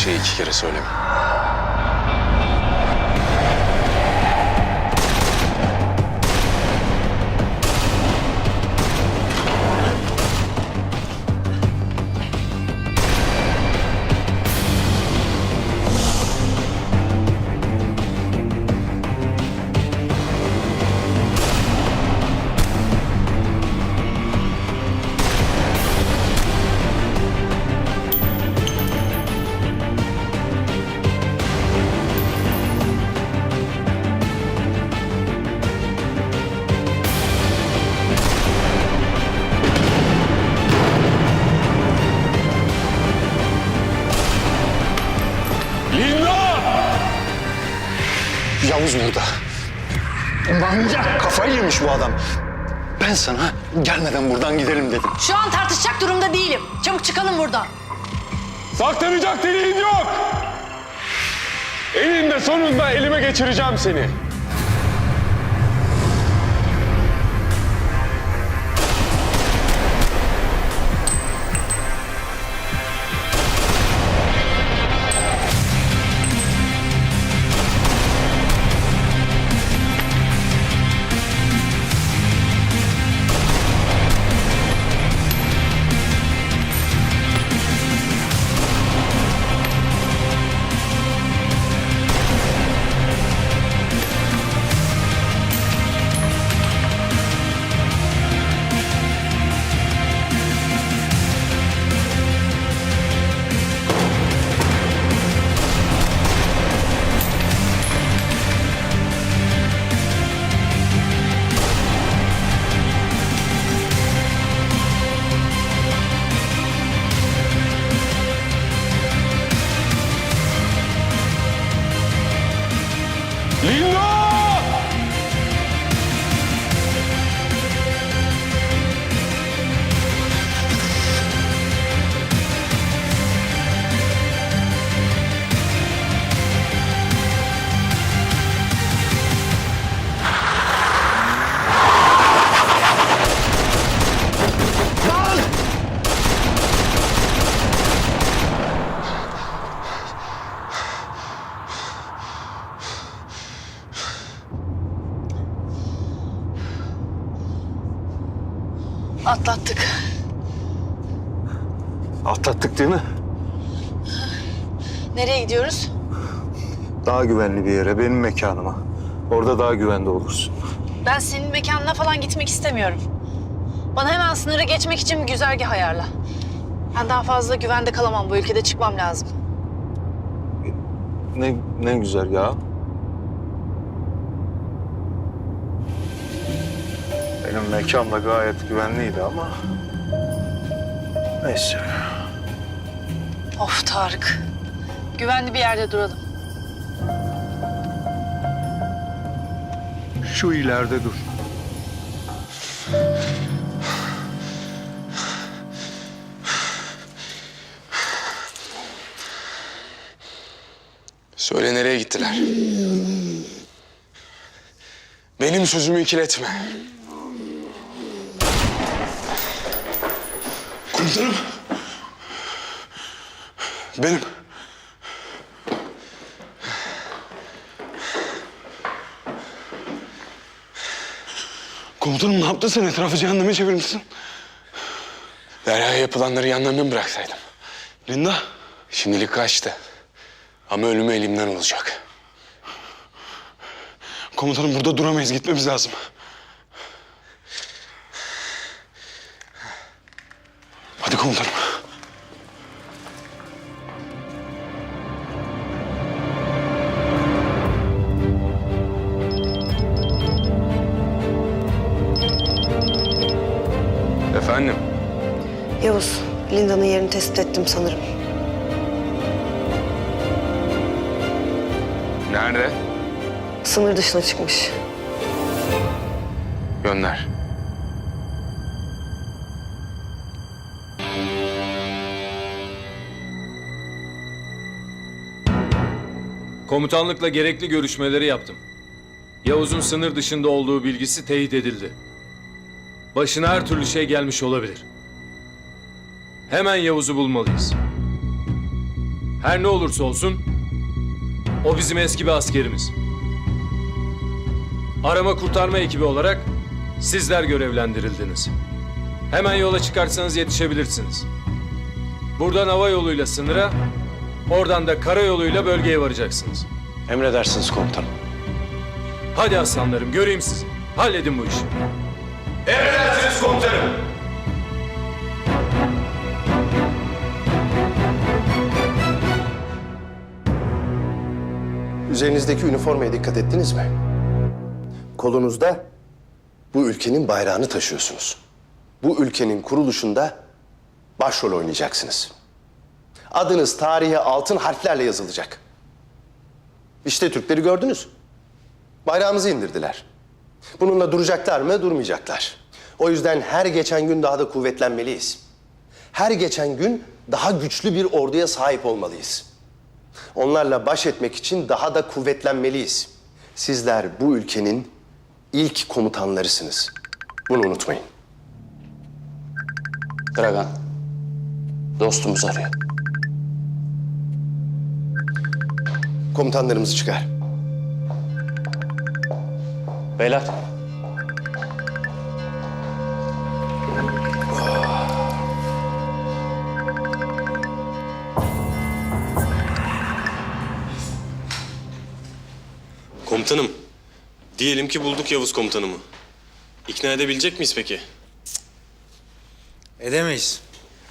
bir şeyi iki kere söyleme. Yavuz burada. Manyak kafayı yemiş bu adam. Ben sana gelmeden buradan gidelim dedim. Şu an tartışacak durumda değilim. Çabuk çıkalım buradan. Saklanacak deliğin yok. Elinde sonunda elime geçireceğim seni. Daha güvenli bir yere, benim mekanıma. Orada daha güvende olursun. Ben senin mekanına falan gitmek istemiyorum. Bana hemen sınırı geçmek için bir güzergah ayarla. Ben daha fazla güvende kalamam bu ülkede çıkmam lazım. Ne, ne güzel ya. Benim mekan da gayet güvenliydi ama... Neyse. Of Tarık. Güvenli bir yerde duralım. Şu ileride dur. Söyle nereye gittiler? Benim sözümü ikiletme. Komutanım. Benim. Komutanım ne yaptın sen? Etrafı cehenneme çevirmişsin. Derya'ya yapılanları yanlarına mı bıraksaydım? Linda, Şimdilik kaçtı. Ama ölümü elimden olacak. komutanım burada duramayız. Gitmemiz lazım. Hadi komutanım. Tespit ettim sanırım. Nerede? Sınır dışına çıkmış. Gönder. Komutanlıkla gerekli görüşmeleri yaptım. Yavuz'un sınır dışında olduğu bilgisi teyit edildi. Başına her türlü şey gelmiş olabilir. Hemen Yavuz'u bulmalıyız. Her ne olursa olsun o bizim eski bir askerimiz. Arama kurtarma ekibi olarak sizler görevlendirildiniz. Hemen yola çıkarsanız yetişebilirsiniz. Buradan hava yoluyla sınıra, oradan da karayoluyla bölgeye varacaksınız. Emredersiniz komutanım. Hadi aslanlarım göreyim sizi. Halledin bu işi. Üzerinizdeki üniformaya dikkat ettiniz mi? Kolunuzda bu ülkenin bayrağını taşıyorsunuz. Bu ülkenin kuruluşunda başrol oynayacaksınız. Adınız tarihe altın harflerle yazılacak. İşte Türkleri gördünüz. Bayrağımızı indirdiler. Bununla duracaklar mı? Durmayacaklar. O yüzden her geçen gün daha da kuvvetlenmeliyiz. Her geçen gün daha güçlü bir orduya sahip olmalıyız. Onlarla baş etmek için daha da kuvvetlenmeliyiz. Sizler bu ülkenin ilk komutanlarısınız. Bunu unutmayın. Dragan. Dostumuz arıyor. Komutanlarımızı çıkar. Beyler. Komutanım, diyelim ki bulduk Yavuz komutanımı. İkna edebilecek miyiz peki? Edemeyiz.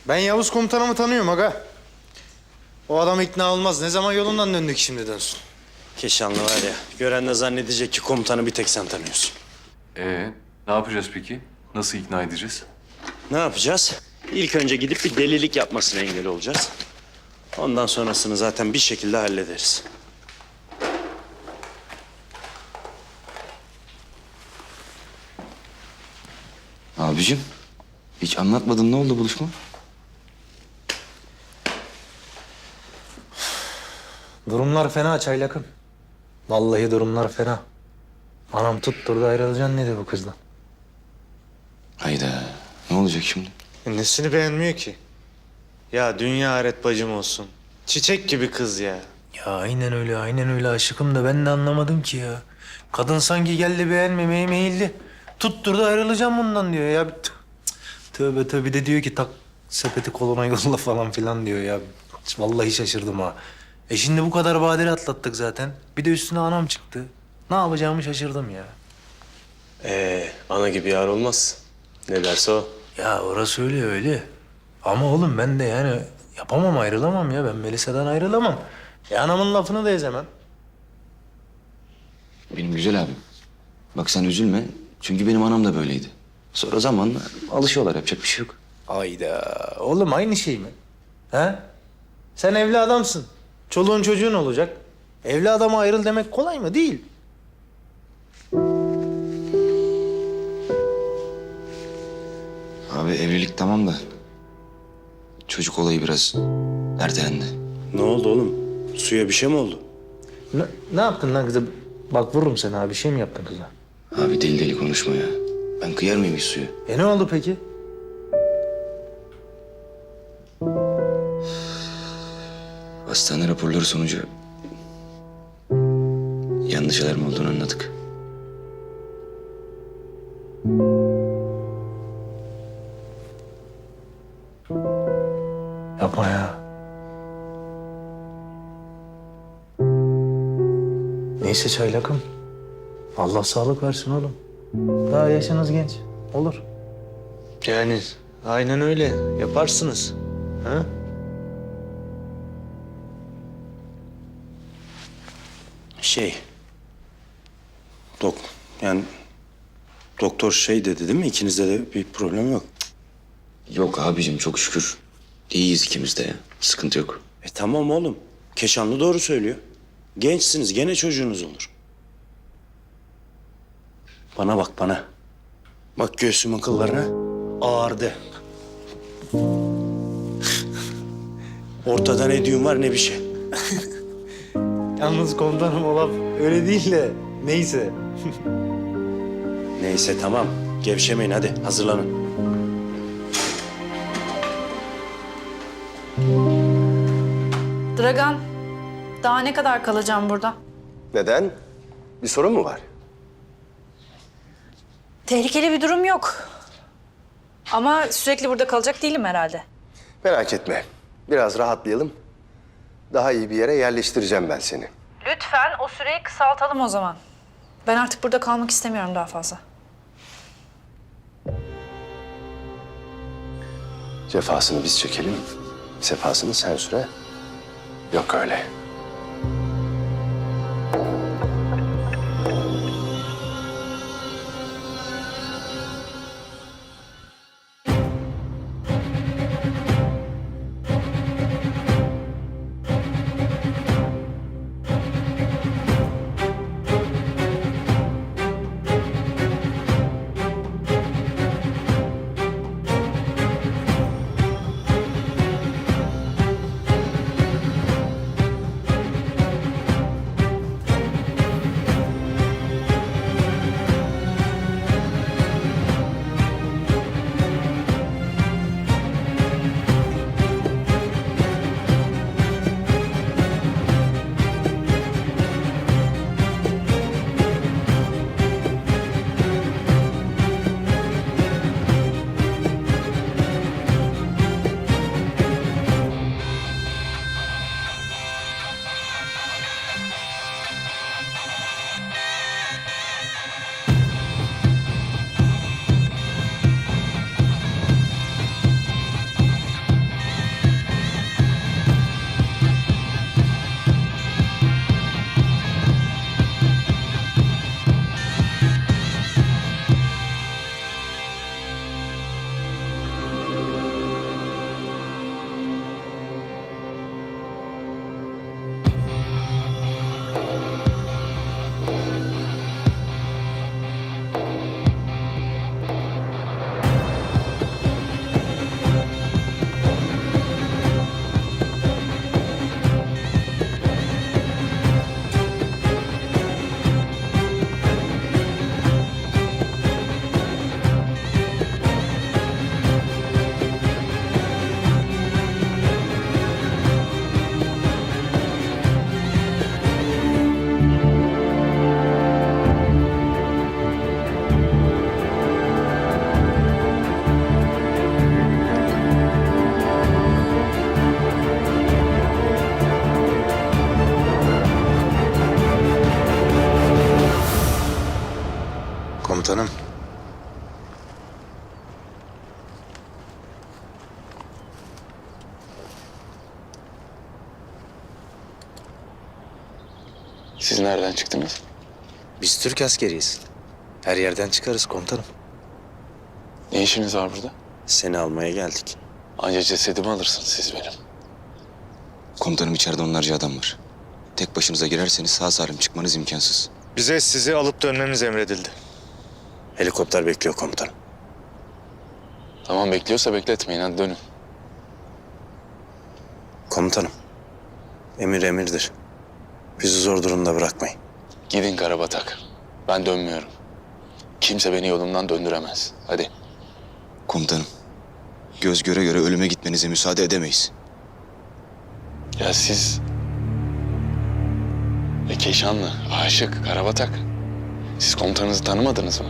Ben Yavuz komutanımı tanıyorum aga. O adam ikna olmaz. Ne zaman yolundan döndük şimdi dönsün. Keşanlı var ya, gören de zannedecek ki komutanı bir tek sen tanıyorsun. Ee, ne yapacağız peki? Nasıl ikna edeceğiz? Ne yapacağız? İlk önce gidip bir delilik yapmasına engel olacağız. Ondan sonrasını zaten bir şekilde hallederiz. Abicim, hiç anlatmadın ne oldu buluşma? Durumlar fena çaylakım. Vallahi durumlar fena. Anam tutturdu ayrılacaksın dedi bu kızdan. Hayda, ne olacak şimdi? E, Nesini beğenmiyor ki? Ya dünya aret bacım olsun. Çiçek gibi kız ya. Ya aynen öyle, aynen öyle aşıkım da ben de anlamadım ki ya. Kadın sanki geldi beğenmemeye meyilli. Tutturdu ayrılacağım bundan diyor ya. Tövbe tövbe bir de diyor ki tak sepeti koluna yolla falan filan diyor ya. Vallahi şaşırdım ha. E şimdi bu kadar badire atlattık zaten. Bir de üstüne anam çıktı. Ne yapacağımı şaşırdım ya. Ee, ana gibi yar olmaz. Ne derse o. Ya orası öyle öyle. Ama oğlum ben de yani yapamam ayrılamam ya. Ben Melisa'dan ayrılamam. E anamın lafını da ezemem. Benim güzel abim. Bak sen üzülme, çünkü benim anam da böyleydi. Sonra zamanla alışıyorlar, yapacak bir şey yok. Ayda. Oğlum aynı şey mi? He? Sen evli adamsın. Çoluğun çocuğun olacak. Evli adama ayrıl demek kolay mı? Değil. Abi evlilik tamam da... Çocuk olayı biraz ertelendi. Ne oldu oğlum? Suya bir şey mi oldu? Ne, ne yaptın lan kıza? Bak vururum seni abi. Bir şey mi yaptın kıza? Abi deli deli konuşma ya. Ben kıyar mıyım hiç suya? E ne oldu peki? Hastane raporları sonucu... Yanlış alarm olduğunu anladık. Yapma ya. Neyse çaylakım. Allah sağlık versin oğlum. Daha yaşınız genç. Olur. Yani aynen öyle. Yaparsınız. Ha? Şey... Dok... Yani... Doktor şey dedi değil mi? İkinizde de bir problem yok. Yok abicim çok şükür. İyiyiz ikimiz de ya. Sıkıntı yok. E tamam oğlum. Keşanlı doğru söylüyor. Gençsiniz, gene çocuğunuz olur. Bana bak bana. Bak göğsümün kıllarına ağırdı. Ortada ne düğün var ne bir şey. Yalnız komutanım o laf öyle değil de neyse. Neyse tamam. Gevşemeyin hadi hazırlanın. Dragan, daha ne kadar kalacağım burada? Neden? Bir sorun mu var? Tehlikeli bir durum yok. Ama sürekli burada kalacak değilim herhalde. Merak etme. Biraz rahatlayalım. Daha iyi bir yere yerleştireceğim ben seni. Lütfen o süreyi kısaltalım o zaman. Ben artık burada kalmak istemiyorum daha fazla. Cefasını biz çekelim. Sefasını sen süre. Yok öyle. Çıktınız? Biz Türk askeriyiz. Her yerden çıkarız komutanım. Ne işiniz var burada? Seni almaya geldik. Anca cesedimi alırsınız siz benim. Komutanım içeride onlarca adam var. Tek başınıza girerseniz sağ salim çıkmanız imkansız. Bize sizi alıp dönmemiz emredildi. Helikopter bekliyor komutanım. Tamam bekliyorsa bekletmeyin hadi dönün. Komutanım. Emir emirdir. Bizi zor durumda bırakmayın. Gidin Karabatak. Ben dönmüyorum. Kimse beni yolumdan döndüremez. Hadi. Komutanım, göz göre göre ölüme gitmenize müsaade edemeyiz. Ya siz... E Keşanlı, aşık, Karabatak. Siz komutanınızı tanımadınız mı?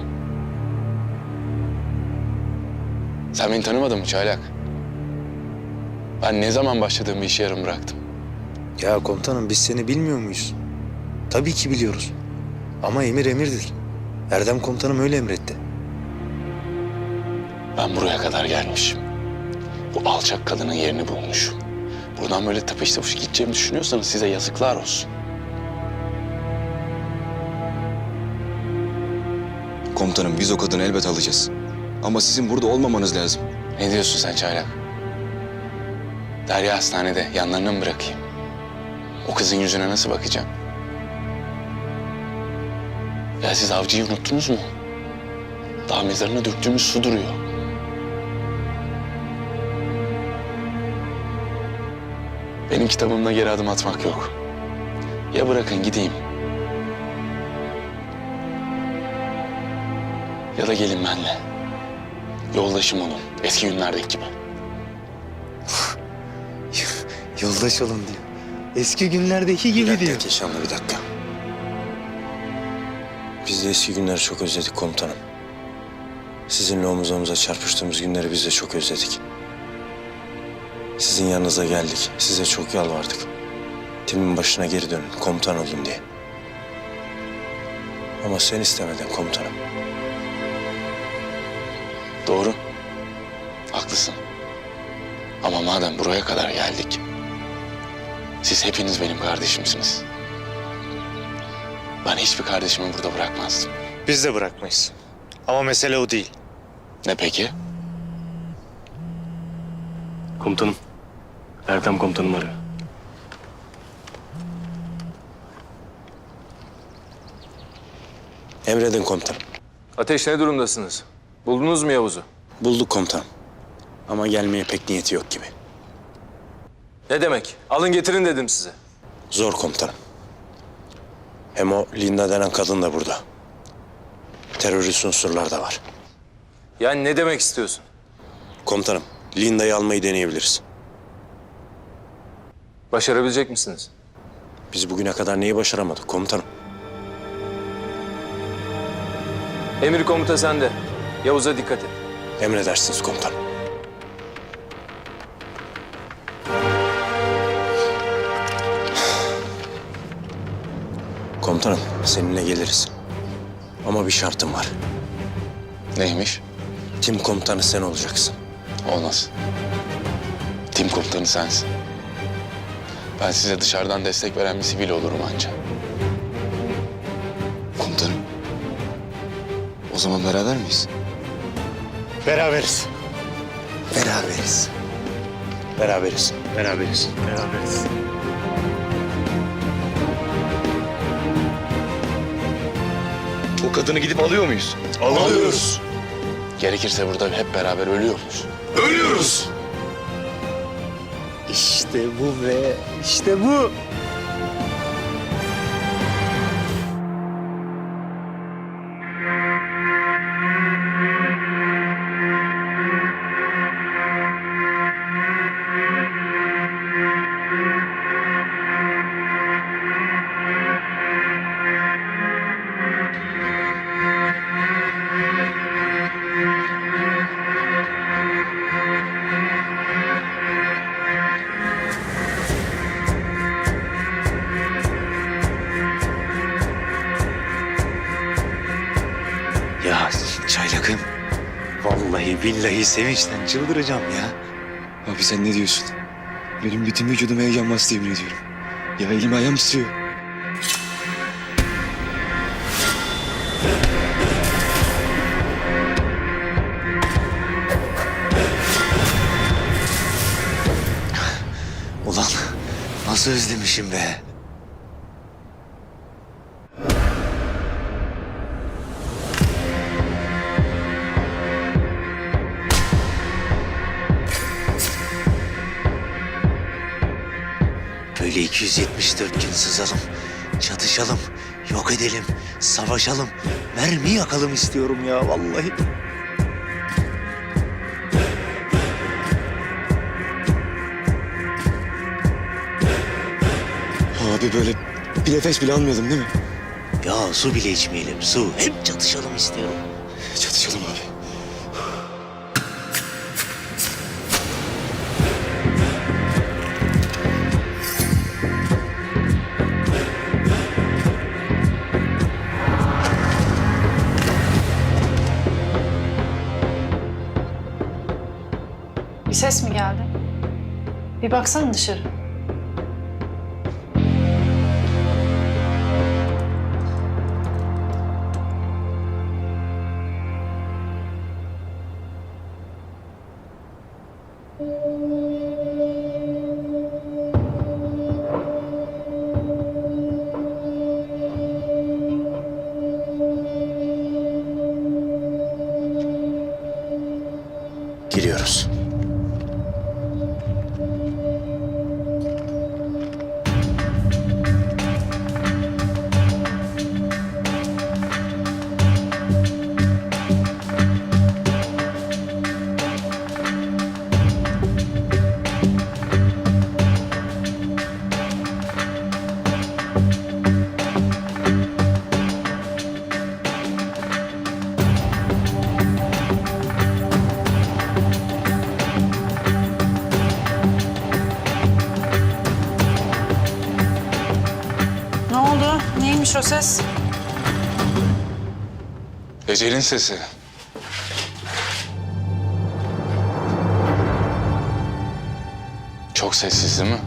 Sen beni tanımadın mı Çaylak? Ben ne zaman başladığım bir işi yarım bıraktım. Ya komutanım biz seni bilmiyor muyuz? Tabii ki biliyoruz. Ama emir emirdir. Erdem komutanım öyle emretti. Ben buraya kadar gelmişim. Bu alçak kadının yerini bulmuşum. Buradan böyle tıpış tıpış gideceğimi düşünüyorsanız size yazıklar olsun. Komutanım biz o kadını elbet alacağız. Ama sizin burada olmamanız lazım. Ne diyorsun sen Çaylak? Derya hastanede yanlarına mı bırakayım? O kızın yüzüne nasıl bakacağım? Ya siz avcıyı unuttunuz mu? Daha mezarına döktüğümüz su duruyor. Benim kitabımda geri adım atmak yok. Ya bırakın gideyim. Ya da gelin benimle. Yoldaşım olun. Eski günlerdeki gibi. Yoldaş olun diyor. Eski günlerdeki gibi diyor. Keşanlı bir dakika. Biz de eski günleri çok özledik komutanım. Sizinle omuz omuza çarpıştığımız günleri biz de çok özledik. Sizin yanınıza geldik. Size çok yalvardık. Timin başına geri dönün, komutan olayım diye. Ama sen istemedin komutanım. Doğru. Haklısın. Ama madem buraya kadar geldik. Siz hepiniz benim kardeşimsiniz. Ben hiçbir kardeşimi burada bırakmazdım. Biz de bırakmayız. Ama mesele o değil. Ne peki? Komutanım. Erdem komutanım arıyor. Emredin komutanım. Ateş ne durumdasınız? Buldunuz mu Yavuz'u? Bulduk komutanım. Ama gelmeye pek niyeti yok gibi. Ne demek? Alın getirin dedim size. Zor komutanım. Hem o Linda denen kadın da burada. Terörist unsurlar da var. Yani ne demek istiyorsun? Komutanım, Linda'yı almayı deneyebiliriz. Başarabilecek misiniz? Biz bugüne kadar neyi başaramadık komutanım? Emir komuta sende. Yavuz'a dikkat et. Emredersiniz komutanım. Komutanım, seninle geliriz. Ama bir şartım var. Neymiş? Tim komutanı sen olacaksın. Olmaz. Tim komutanı sensin. Ben size dışarıdan destek veren bir sivil olurum anca. Komutanım. O zaman beraber miyiz? Beraberiz. Beraberiz. Beraberiz. Beraberiz. Beraberiz. O kadını gidip alıyor muyuz? Alıyoruz. Gerekirse burada hep beraber ölüyoruz. Ölüyoruz. İşte bu be. İşte bu. Billahi sevinçten çıldıracağım ya. Abi sen ne diyorsun? Benim bütün vücudum heyecan bastı yemin ediyorum. Ya elim ayağım titriyor. Ulan nasıl özlemişim be. Edelim, savaşalım, mermi yakalım istiyorum ya vallahi. Abi böyle bir nefes bile almayalım değil mi? Ya su bile içmeyelim, su. Hep çatışalım istiyorum. Çatışalım abi. Bir baksana dışarı. Giriyoruz. Oldu? Neymiş o ses? Ecelin sesi. Çok sessiz değil mi?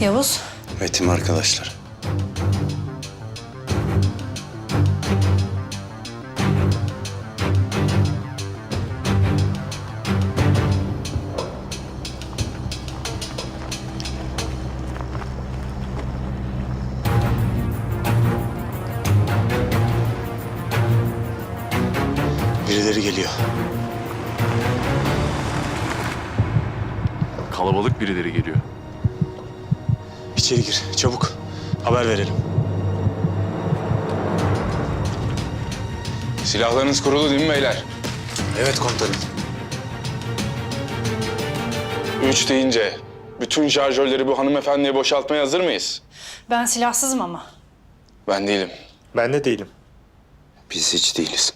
Yavuz. Ve tim arkadaşlar. Silahlarınız kurulu değil mi beyler? Evet komutanım. Üç deyince bütün şarjörleri bu hanımefendiye boşaltmaya hazır mıyız? Ben silahsızım ama. Ben değilim. Ben de değilim. Biz hiç değiliz.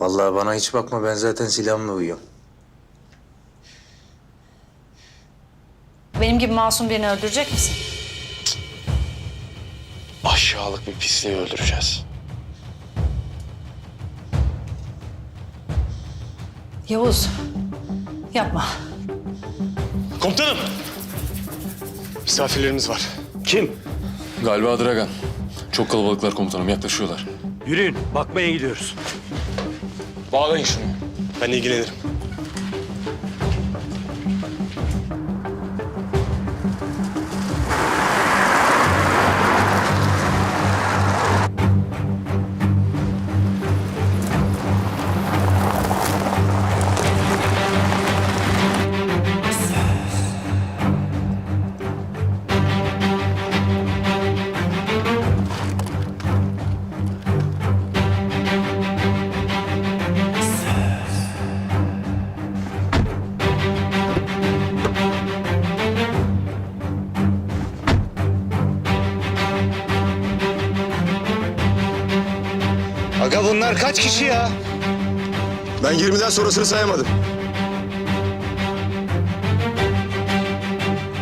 Vallahi bana hiç bakma ben zaten silahımla uyuyorum. Benim gibi masum birini öldürecek misin? Aşağılık bir pisliği öldüreceğiz. Yavuz. Yapma. Komutanım. Misafirlerimiz var. Kim? Galiba Dragan. Çok kalabalıklar komutanım yaklaşıyorlar. Yürüyün bakmaya gidiyoruz. Bağlayın şunu. Ben ilgilenirim. Aga bunlar kaç kişi ya? Ben 20'den sonrasını sayamadım.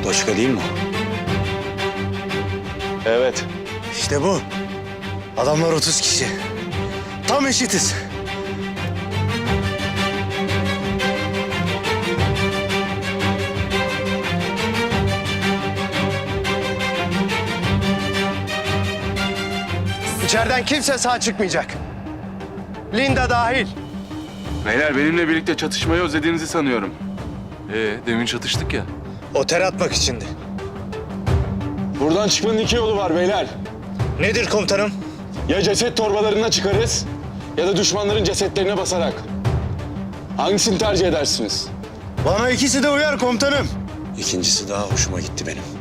Doşka değil mi o? Evet. İşte bu. Adamlar 30 kişi. Tam eşitiz. İçeriden kimse sağ çıkmayacak. Linda dahil. Beyler benimle birlikte çatışmayı özlediğinizi sanıyorum. Ee, demin çatıştık ya. Otel atmak içindi. Buradan çıkmanın iki yolu var beyler. Nedir komutanım? Ya ceset torbalarına çıkarız ya da düşmanların cesetlerine basarak. Hangisini tercih edersiniz? Bana ikisi de uyar komutanım. İkincisi daha hoşuma gitti benim.